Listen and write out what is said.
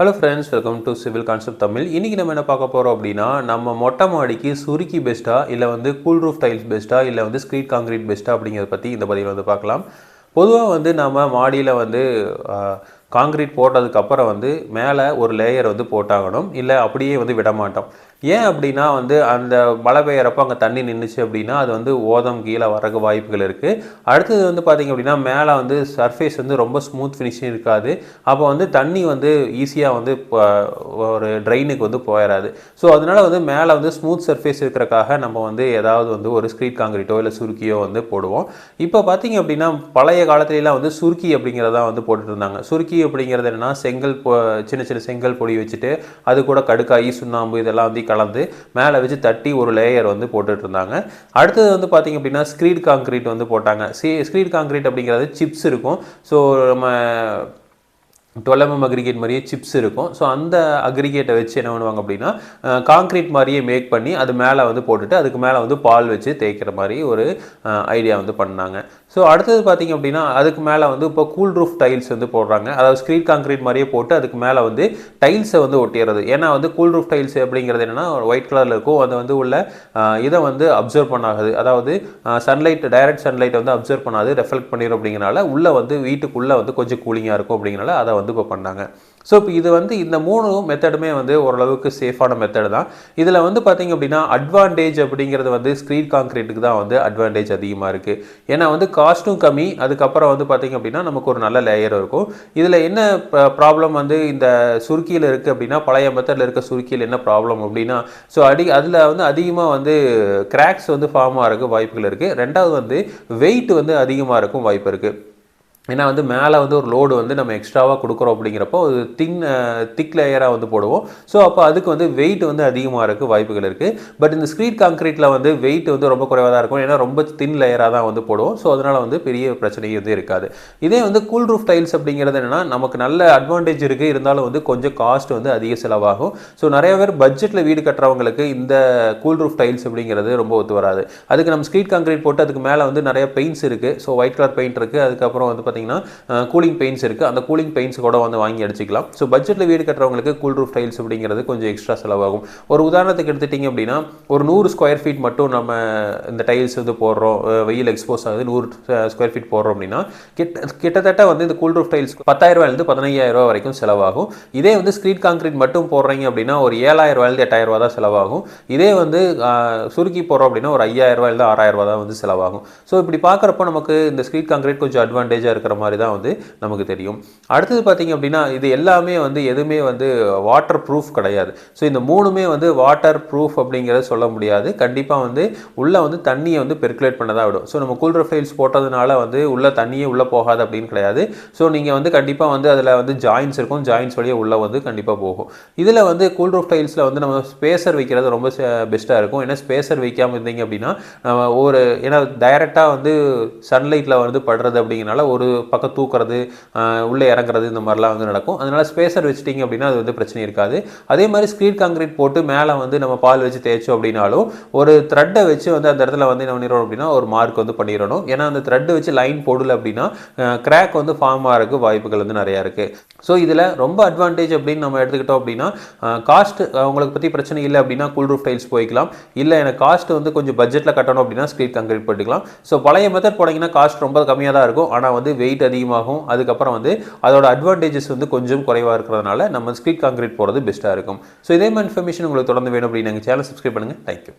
Hello friends welcome to civil concept Tamil இன்றைக்கி நம்ம என்ன பார்க்க போகிறோம் அப்படின்னா நம்ம மொட்டை மாடிக்கு சுருக்கி பெஸ்ட்டா இல்லை வந்து கூல் ரூஃப் டைல்ஸ் பெஸ்ட்டா இல்லை வந்து ஸ்க்ரீட் காங்கிரீட் பெஸ்ட்டா அப்படிங்கிறத பற்றி இந்த பதிவில் வந்து பார்க்கலாம். பொதுவாக வந்து நம்ம மாடியில் வந்து காங்கிரீட் போட்டதுக்கப்புறம் வந்து மேலே ஒரு லேயர் வந்து போட்டாகணும். இல்லை அப்படியே வந்து விடமாட்டோம். ஏன் அப்படின்னா வந்து அந்த மழை பெய்யறப்போ அங்கே தண்ணி நின்றுச்சு அப்படின்னா அது வந்து ஓதம் கீழே வரக்கு வாய்ப்புகள் இருக்குது அடுத்தது வந்து பார்த்திங்க அப்படின்னா மேலே வந்து சர்ஃபேஸ் வந்து ரொம்ப ஸ்மூத் ஃபினிஷிங் இருக்காது. அப்போ வந்து தண்ணி வந்து ஈஸியாக வந்து ப- ஒரு ட்ரைனுக்கு வந்து போயிடாது ஸோ அதனால் வந்து மேலே வந்து ஸ்மூத் சர்ஃபேஸ் இருக்கிறக்காக நம்ம வந்து ஏதாவது வந்து ஒரு ஸ்க்ரீட் காங்கிரீட்டோ இல்லை சுருக்கியோ வந்து போடுவோம். இப்போ பார்த்தீங்க அப்படின்னா பழைய காலத்துலலாம் வந்து சுருக்கி அப்படிங்கிறதான் வந்து போட்டுட்டு இருந்தாங்க. சுருக்கி அப்படிங்கிறது என்னன்னா செங்கல் பொ சின்ன சின்ன செங்கல் பொடி வச்சுட்டு அது கூட கடுக்காய் சுண்ணாம்பு இதெல்லாம் வந்து கலந்து மேலே வச்சு தட்டி ஒரு லேயர் வந்து போட்டுட்டு இருந்தாங்க. அடுத்தது வந்து பார்த்தீங்க அப்படின்னா ஸ்க்ரீட் காங்கிரீட் வந்து போட்டாங்க. சி ஸ்க்ரீட் காங்கிரீட் அப்படிங்கிறது சிப்ஸ் இருக்கும். ஸோ நம்ம டுவெல் எம்எம் அக்ரிகேட் மாதிரியே சிப்ஸ் இருக்கும். ஸோ அந்த அக்ரிகேட்டை வச்சு என்ன பண்ணுவாங்க அப்படின்னா காங்க்ரீட் மாதிரியே மேக் பண்ணி அது மேலே வந்து போட்டுட்டு அதுக்கு மேலே வந்து பால் வச்சு தேய்க்கிற மாதிரி ஒரு ஐடியா வந்து பண்ணாங்க. ஸோ அடுத்தது பார்த்தீங்க அப்படின்னா அதுக்கு மேலே வந்து இப்போ கூல் ரூஃப் டைல்ஸ் வந்து போடுறாங்க. அதாவது ஸ்க்ரீட் காங்க்ரீட் மாதிரியே போட்டு அதுக்கு மேலே வந்து டைல்ஸை வந்து ஒட்டிடுறது. ஏன்னா வந்து கூல் ரூஃப் டைல்ஸ் அப்படிங்கிறது என்னன்னா ஒயிட் கலரில் இருக்கும். அது வந்து உள்ள இதை வந்து அப்சர்வ் பண்ணாகுது அதாவது சன்லைட் டைரக்ட் சன்லைட்டை வந்து அப்சர்வ் பண்ணாது ரெஃப்ளெக்ட் பண்ணிடும் அப்படிங்கிறனால உள்ளே வந்து வீட்டுக்குள்ளே வந்து கொஞ்சம் கூலிங்காக இருக்கும் அப்படிங்கிறனால அதை வந்து இப்போ பண்ணாங்க. ஸோ இப்போ இது வந்து இந்த மூணு மெத்தடுமே வந்து ஓரளவுக்கு சேஃபான மெத்தடு தான். இதில் வந்து பார்த்தீங்க அப்படின்னா அட்வான்டேஜ் அப்படிங்கிறது வந்து ஸ்க்ரீன் காங்க்ரீட்டுக்கு தான் வந்து அட்வான்டேஜ் அதிகமாக இருக்குது ஏன்னா வந்து காஸ்ட்டும் கம்மி அதுக்கப்புறம் வந்து பார்த்தீங்க அப்படின்னா நமக்கு ஒரு நல்ல லேயர் இருக்கும். இதில் என்ன ப்ராப்ளம் வந்து இந்த சுருக்கியில் இருக்குது அப்படின்னா பழைய மெத்தடில் இருக்க சுருக்கியில் என்ன ப்ராப்ளம் அப்படின்னா ஸோ அடி அதில் வந்து அதிகமாக வந்து கிராக்ஸ் வந்து ஃபார்ம் ஆகிறதுக்கு வாய்ப்புகள் இருக்குது ரெண்டாவது வந்து வெயிட் வந்து அதிகமாக இருக்கும் வாய்ப்பு இருக்குது ஏன்னா வந்து மேலே வந்து ஒரு லோடு வந்து நம்ம எக்ஸ்ட்ராவாக கொடுக்குறோம் அப்படிங்கிறப்போ ஒரு தின் திக் லேயராக வந்து போடுவோம். ஸோ அப்போ அதுக்கு வந்து வெயிட் வந்து அதிகமாக இருக்க வாய்ப்புகள் இருக்குது பட் இந்த ஸ்க்ரீட் காங்கிரீட்டில் வந்து வெயிட் வந்து ரொம்ப குறைவாக தான் இருக்கும். ஏன்னா ரொம்ப தின் லேயராக தான் வந்து போடுவோம். ஸோ அதனால் வந்து பெரிய பிரச்சனை வந்து இருக்காது. இதே வந்து கூல் ரூஃப் டைல்ஸ் அப்படிங்கிறது என்னென்னா நமக்கு நல்ல அட்வான்டேஜ் இருக்குது இருந்தாலும் வந்து கொஞ்சம் காஸ்ட் வந்து அதிக செலவாகும். ஸோ நிறைய பேர் பட்ஜெட்டில் வீடு கட்டுறவங்களுக்கு இந்த கூல் ரூஃப் டைல்ஸ் அப்படிங்கிறது ரொம்ப ஒத்து வராது. அதுக்கு நம்ம ஸ்க்ரீட் காங்கிரீட் போட்டு அதுக்கு மேலே வந்து நிறைய பெயிண்ட்ஸ் இருக்குது ஸோ ஒயிட் கலர் பெயிண்ட் இருக்குது அதுக்கப்புறம் வந்து பார்த்தீங்கன்னா கூலிங் பெயிண்ட்ஸ் இருக்குது அந்த கூலிங் பெயின்ஸ் கூட வந்து வாங்கி அடிச்சிக்கலாம். ஸோ பட்ஜெட்டில் வீடு கட்டுறவங்களுக்கு கூல் ரூஃப் டைல்ஸ் அப்படிங்கிறது கொஞ்சம் எக்ஸ்ட்ரா செலவாகும். ஒரு உதாரணத்துக்கு எடுத்துட்டிங்க அப்படின்னா ஒரு நூறு ஸ்கொயர் ஃபீட் மட்டும் நம்ம இந்த டைல்ஸ் வந்து போடுறோம். வெயில் எக்ஸ்போஸ் ஆகுது நூறு ஸ்கொயர் ஃபீட் போடுறோம் அப்படின்னா கிட்ட கிட்டத்தட்ட வந்து இந்த கூல் ரூஃப் டைல்ஸ் பத்தாயிரம் பதினையாயிரரூவா வரைக்கும் செலவாகும். இதே வந்து ஸ்க்ரீட் கான்க்ரீட் மட்டும் போடுறீங்க அப்படின்னா ஒரு ஏழாயிரம் எட்டாயிரரூவா எட்டாயிரம் ரூபா தான் செலவாகும். இதே வந்து சுருக்கி போகிறோம் அப்படின்னா ஒரு ஐயாயிரம் ஆறாயிரரூவா ஆறாயிரம் ரூபா தான் வந்து செலவாகும். ஸோ இப்படி பார்க்குறப்போ நமக்கு இந்த ஸ்க்ரீட் கான்க்ரீட் கொஞ்சம் அட்வான்டேஜாக இருக்கிற மாதிரி தான் வந்து நமக்கு தெரியும். அடுத்தது பார்த்திங்க அப்படின்னா இது எல்லாமே வந்து எதுவுமே வந்து வாட்டர் ப்ரூஃப் கிடையாது. ஸோ இந்த மூணுமே வந்து வாட்டர் ப்ரூஃப் அப்படிங்கிறத சொல்ல முடியாது. கண்டிப்பாக வந்து உள்ளே வந்து தண்ணியை வந்து பெர்குலேட் பண்ண தான் விடும். ஸோ நம்ம கூல்ட்ரு ஃபைல்ஸ் போட்டதுனால வந்து உள்ளே தண்ணியே உள்ளே போகாது அப்படின்னு கிடையாது. ஸோ நீங்கள் வந்து கண்டிப்பாக வந்து அதில் வந்து ஜாயின்ஸ் இருக்கும். ஜாயின்ஸ் வழியாக உள்ளே வந்து கண்டிப்பாக போகும். இதில் வந்து கூல் டைல்ஸில் வந்து நம்ம ஸ்பேசர் வைக்கிறது ரொம்ப பெஸ்ட்டாக இருக்கும். ஏன்னா ஸ்பேசர் வைக்காமல் இருந்தீங்க அப்படின்னா நம்ம ஒரு ஏன்னா டைரெக்டாக வந்து சன்லைட்டில் வந்து படுறது அப்படிங்கிறனால ஒரு பக்கம் தூக்குறது உள்ளே இறங்குறது இந்த மாதிரிலாம் வந்து நடக்கும். அதனால் ஸ்பேசர் வச்சிட்டிங்க அப்படின்னா அது வந்து பிரச்சனை இருக்காது. அதே மாதிரி ஸ்க்ரீட் காங்கிரீட் போட்டு மேலே வந்து நம்ம பால் வச்சு தேய்ச்சோம் அப்படின்னாலும் ஒரு த்ரெட்டை வச்சு வந்து அந்த இடத்துல வந்து என்ன பண்ணிடணும் அப்படின்னா ஒரு மார்க் வந்து பண்ணிடணும். ஏன்னா அந்த த்ரெட்டு வச்சு லைன் போடல அப்படின்னா கிராக் வந்து ஃபார்ம் ஆகிறதுக்கு வாய்ப்புகள் வந்து நிறையா இருக்குது ஸோ இதில் ரொம்ப அட்வான்டேஜ் அப்படின்னு நம்ம எடுத்துக்கிட்டோம் அப்படின்னா காஸ்ட் உங்களுக்கு பற்றி பிரச்சனை இல்லை அப்படின்னா கூல் ரூஃப் டைல்ஸ் போய்க்கலாம். இல்லை எனக்கு காஸ்ட் வந்து கொஞ்சம் பட்ஜெட்டில் கட்டணும் அப்படின்னா ஸ்க்ரீன் காங்கிரீட் போட்டுக்கலாம். ஸோ பழைய மெத்தட் போனீங்கன்னா காஸ்ட் ரொம்ப கம்மியாக தான் இருக்கும். ஆனால் வந்து வெயிட் அதிகமாகும். அதுக்கப்புறம் வந்து அதோட அட்வான்டேஜஸ் வந்து கொஞ்சம் குறைவாக இருக்கிறதுனால நம்ம ஸ்க்ரீட் காங்கிரீட் போகிறது பெஸ்ட்டாக இருக்கும். ஸோ இதே மாதிரி இன்ஃபர்மேஷன் உங்களுக்கு தொடர்ந்து வேணும் அப்படின்னு எங்கள் சேனல் சப்ஸ்கிரைப் பண்ணுங்கள் தேங்க்யூ